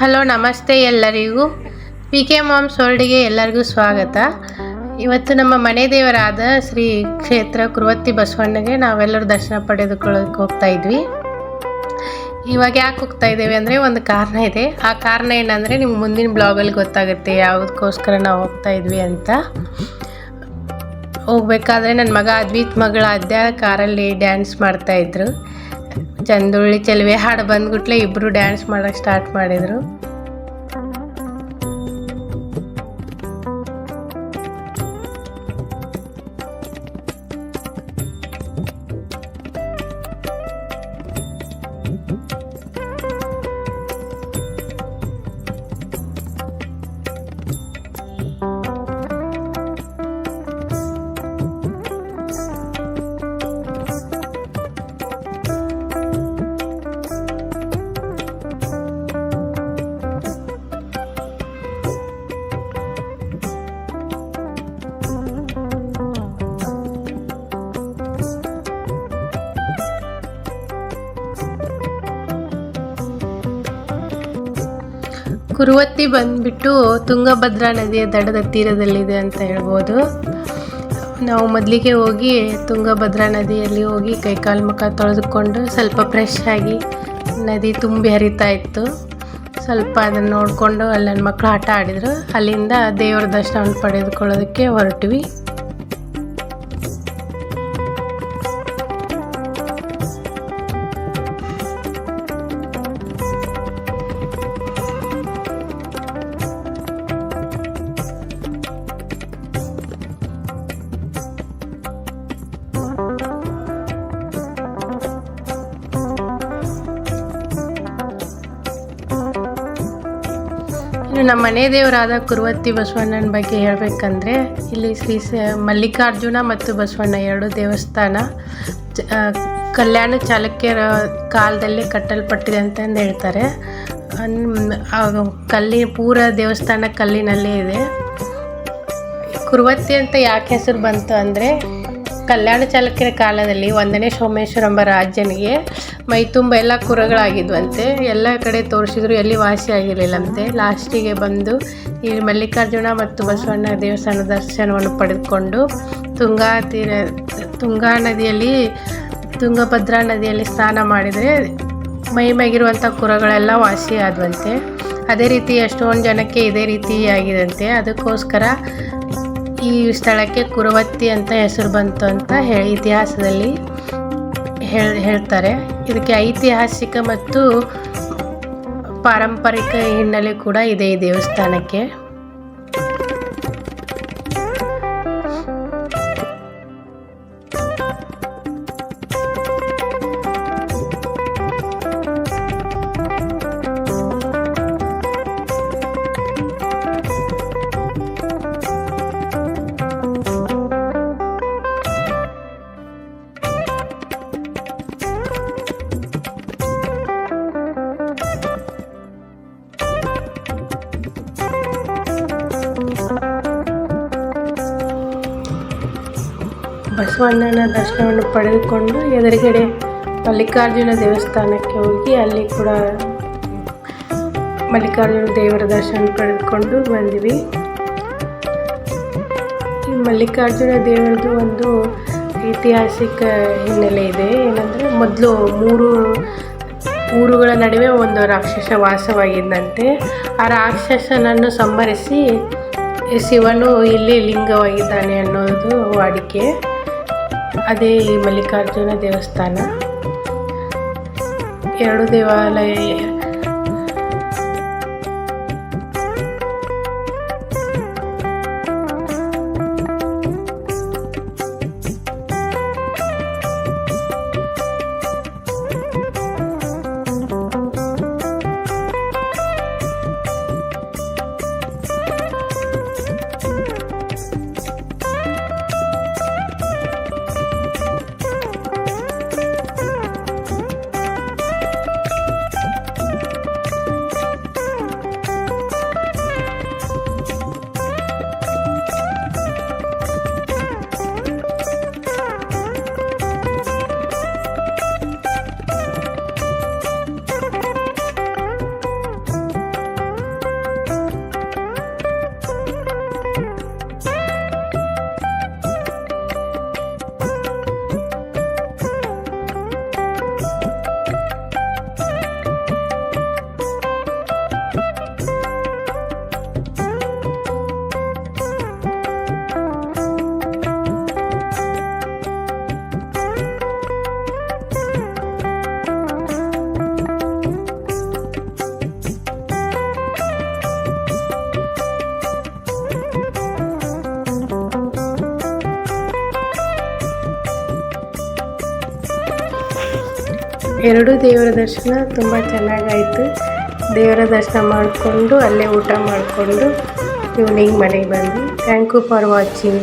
Hello, ನಮಸ್ತೆ ಎಲ್ಲರಿಗೂ. P K moms ವರ್ಲ್ಡ್ಗೆ ಎಲ್ಲರಿಗೂ ಸ್ವಾಗತ. ಇವತ್ತು ನಮ್ಮ ಮನೆ ದೇವರಾದ ಶ್ರೀ ಕ್ಷೇತ್ರ ಕುರುವತ್ತಿ ಬಸವಣ್ಣಗೆ ನಾವೆಲ್ಲರೂ ದರ್ಶನ ಪಡೆದುಕೊಳ್ಳೋಕೆ ಹೋಗ್ತಾ ಇದ್ವಿ. ಇವಾಗ ಯಾಕೆ ಹೋಗ್ತಾ ಇದ್ದೇವೆ ಅಂದರೆ ಒಂದು ಕಾರಣ ಇದೆ. ಆ ಕಾರಣ ಏನಂದರೆ ನಿಮ್ಗೆ ಮುಂದಿನ ಬ್ಲಾಗಲ್ಲಿ ಗೊತ್ತಾಗುತ್ತೆ ಯಾವುದಕ್ಕೋಸ್ಕರ ನಾವು ಹೋಗ್ತಾ ಇದ್ವಿ ಅಂತ. ಹೋಗ್ಬೇಕಾದ್ರೆ ನನ್ನ ಮಗ ಅದ್ವಿತ್ ಮಗಳ ಅದ್ಯ ಕಾರಲ್ಲಿ ಡ್ಯಾನ್ಸ್ ಮಾಡ್ತಾ ಇದ್ರು. ಚಂದುಳ್ಳಿ ಚೆಲುವೆ ಹಾಡು ಬಂದ್ಬಿಟ್ಲೆ ಇಬ್ರು ಡ್ಯಾನ್ಸ್ ಮಾಡೋಕೆ ಸ್ಟಾರ್ಟ್ ಮಾಡಿದ್ರು. ಕುರುವತ್ತಿ ಬಂದ್ಬಿಟ್ಟು ತುಂಗಭದ್ರಾ ನದಿಯ ದಡದ ತೀರದಲ್ಲಿದೆ ಅಂತ ಹೇಳ್ಬೋದು. ನಾವು ಮೊದಲಿಗೆ ಹೋಗಿ ತುಂಗಭದ್ರಾ ನದಿಯಲ್ಲಿ ಹೋಗಿ ಕೈಕಾಲು ಮುಖ ತೊಳೆದುಕೊಂಡು ಸ್ವಲ್ಪ ಫ್ರೆಶ್ ಆಗಿ ನದಿ ತುಂಬಿ ಹರಿತಾ ಇತ್ತು. ಸ್ವಲ್ಪ ಅದನ್ನು ನೋಡಿಕೊಂಡು ಅಲ್ಲಿ ನನ್ನ ಮಕ್ಕಳು ಆಟ ಆಡಿದರು. ಅಲ್ಲಿಂದ ದೇವರ ದರ್ಶನವನ್ನು ಪಡೆದುಕೊಳ್ಳೋದಕ್ಕೆ ಹೊರಟ್ವಿ. ಇನ್ನು ನಮ್ಮ ಮನೆ ದೇವರಾದ ಕುರುವತ್ತಿ ಬಸವಣ್ಣನ ಬಗ್ಗೆ ಹೇಳಬೇಕಂದ್ರೆ ಇಲ್ಲಿ ಶ್ರೀ ಮಲ್ಲಿಕಾರ್ಜುನ ಮತ್ತು ಬಸವಣ್ಣ ಎರಡು ದೇವಸ್ಥಾನ ಕಲ್ಯಾಣ ಚಾಲುಕ್ಯರ ಕಾಲದಲ್ಲಿ ಕಟ್ಟಲ್ಪಟ್ಟಿದೆ ಅಂತಂದು ಹೇಳ್ತಾರೆ. ಕಲ್ಲಿ, ಪೂರ ದೇವಸ್ಥಾನ ಕಲ್ಲಿನಲ್ಲೇ ಇದೆ. ಕುರುವತ್ತಿ ಅಂತ ಯಾಕೆ ಹೆಸರು ಬಂತು ಅಂದರೆ ಕಲ್ಯಾಣ ಚಾಲುಕ್ಯರ ಕಾಲದಲ್ಲಿ ಒಂದನೇ ಸೋಮೇಶ್ವರ ಎಂಬ ರಾಜನಿಗೆ ಮೈ ತುಂಬ ಎಲ್ಲ ಕುರಗಳಾಗಿದ್ವಂತೆ. ಎಲ್ಲ ಕಡೆ ತೋರಿಸಿದ್ರು ಎಲ್ಲಿ ವಾಸಿ ಆಗಿರಲಿಲ್ಲಂತೆ. ಲಾಸ್ಟಿಗೆ ಬಂದು ಈ ಮಲ್ಲಿಕಾರ್ಜುನ ಮತ್ತು ಬಸವಣ್ಣ ದೇವಸ್ಥಾನ ದರ್ಶನವನ್ನು ಪಡೆದುಕೊಂಡು ತುಂಗಾ ತೀರ, ತುಂಗಾ ನದಿಯಲ್ಲಿ, ತುಂಗಭದ್ರಾ ನದಿಯಲ್ಲಿ ಸ್ನಾನ ಮಾಡಿದರೆ ಮೈ ಮೇಗಿರುವಂಥ ಕುರಗಳೆಲ್ಲ ವಾಸಿ ಆದ್ವಂತೆ. ಅದೇ ರೀತಿ ಎಷ್ಟೊಂದು ಜನಕ್ಕೆ ಇದೇ ರೀತಿ ಆಗಿದಂತೆ. ಅದಕ್ಕೋಸ್ಕರ ಈ ಸ್ಥಳಕ್ಕೆ ಕುರುವತ್ತಿ ಅಂತ ಹೆಸರು ಬಂತು ಅಂತ ಹೇಳಿ ಇತಿಹಾಸದಲ್ಲಿ ಹೇಳ್ ಹೇಳ್ತಾರೆ. ಇದಕ್ಕೆ ಐತಿಹಾಸಿಕ ಮತ್ತು ಪಾರಂಪರಿಕ ಹಿನ್ನೆಲೆ ಕೂಡ ಇದೆ ಈ ದೇವಸ್ಥಾನಕ್ಕೆ. ಬಸವಣ್ಣನ ದರ್ಶನವನ್ನು ಪಡೆದುಕೊಂಡು ಎದುರುಗಡೆ ಮಲ್ಲಿಕಾರ್ಜುನ ದೇವಸ್ಥಾನಕ್ಕೆ ಹೋಗಿ ಅಲ್ಲಿ ಕೂಡ ಮಲ್ಲಿಕಾರ್ಜುನ ದೇವರ ದರ್ಶನ ಪಡೆದುಕೊಂಡು ಬಂದ್ವಿ. ಈ ಮಲ್ಲಿಕಾರ್ಜುನ ದೇವರದು ಒಂದು ಐತಿಹಾಸಿಕ ಹಿನ್ನೆಲೆ ಇದೆ. ಏನಂದರೆ ಮೊದಲು ಮೂರು ಊರುಗಳ ನಡುವೆ ಒಂದು ರಾಕ್ಷಸ ವಾಸವಾಗಿದ್ದಂತೆ. ಆ ರಾಕ್ಷಸನನ್ನು ಸಂಹರಿಸಿ ಶಿವನು ಇಲ್ಲಿ ಲಿಂಗವಾಗಿದ್ದಾನೆ ಅನ್ನೋದು ವಾಡಿಕೆ. ಅದೇ ಈ ಮಲ್ಲಿಕಾರ್ಜುನ ದೇವಸ್ಥಾನ. ಎರಡು ದೇವಾಲಯ ಎರಡೂ ದೇವರ ದರ್ಶನ ತುಂಬ ಚೆನ್ನಾಗಾಯಿತು. ದೇವರ ದರ್ಶನ ಮಾಡಿಕೊಂಡು ಅಲ್ಲೇ ಊಟ ಮಾಡಿಕೊಂಡು ಈವ್ನಿಂಗ್ ಮನೆಗೆ ಬಂದ್ವಿ. Thank you for watching